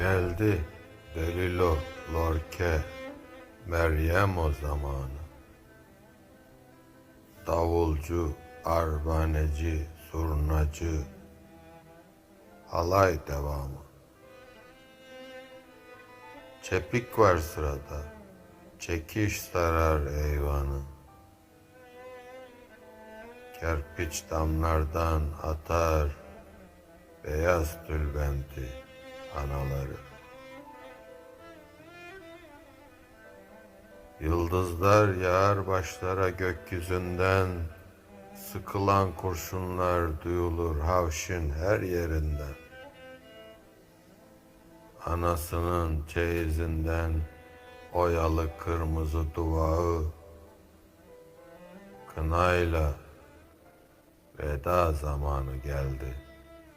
Geldi Delilo, Lorke, Meryem o zamanı. Davulcu, arbaneci, zurnacı, halay devamı. Çepik var sırada, çekiş sarar eyvanı. Kerpiç damlardan atar, beyaz tülbenti anaları. Yıldızlar yağar başlara gökyüzünden, sıkılan kurşunlar duyulur havşin her yerinden. Anasının çeyizinden oyalı kırmızı duvağı, kınayla veda zamanı geldi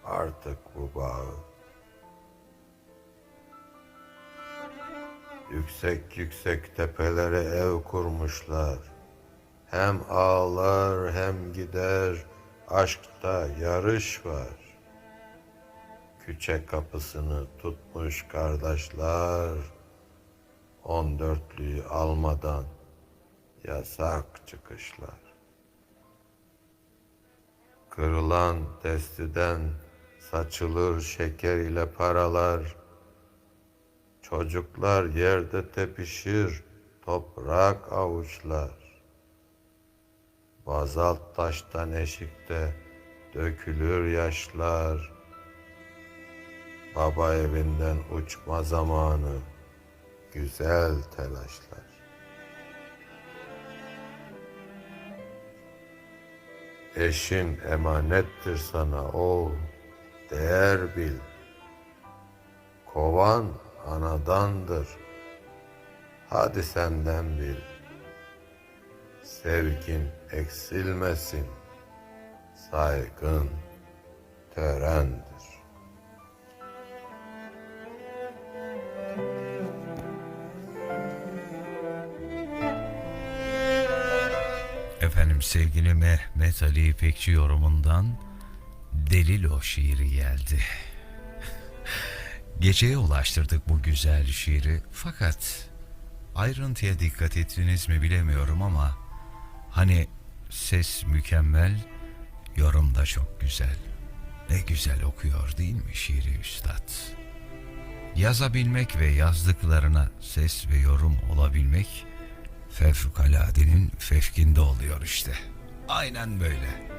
artık bu bağı. Yüksek yüksek tepelere ev kurmuşlar. Hem ağlar hem gider, aşkta yarış var. Küçe kapısını tutmuş kardeşler, on dörtlüyü almadan yasak çıkışlar. Kırılan testiden saçılır şeker ile paralar. Çocuklar yerde tepişir, toprak avuçlar. Bazalt taştan eşikte dökülür yaşlar. Baba evinden uçma zamanı, güzel telaşlar. Eşin emanettir sana oğul, değer bil. Kovan anadandır, hadi senden bil. Sevgin eksilmesin, saygın törendir. Efendim sevgili Mehmet Ali İpekçi yorumundan Delilo şiiri geldi. Geceye ulaştırdık bu güzel şiiri fakat ayrıntıya dikkat ettiniz mi bilemiyorum ama hani ses mükemmel, yorum da çok güzel. Ne güzel okuyor değil mi şiiri üstad? Yazabilmek ve yazdıklarına ses ve yorum olabilmek fevkaladenin fevkinde oluyor işte. Aynen böyle.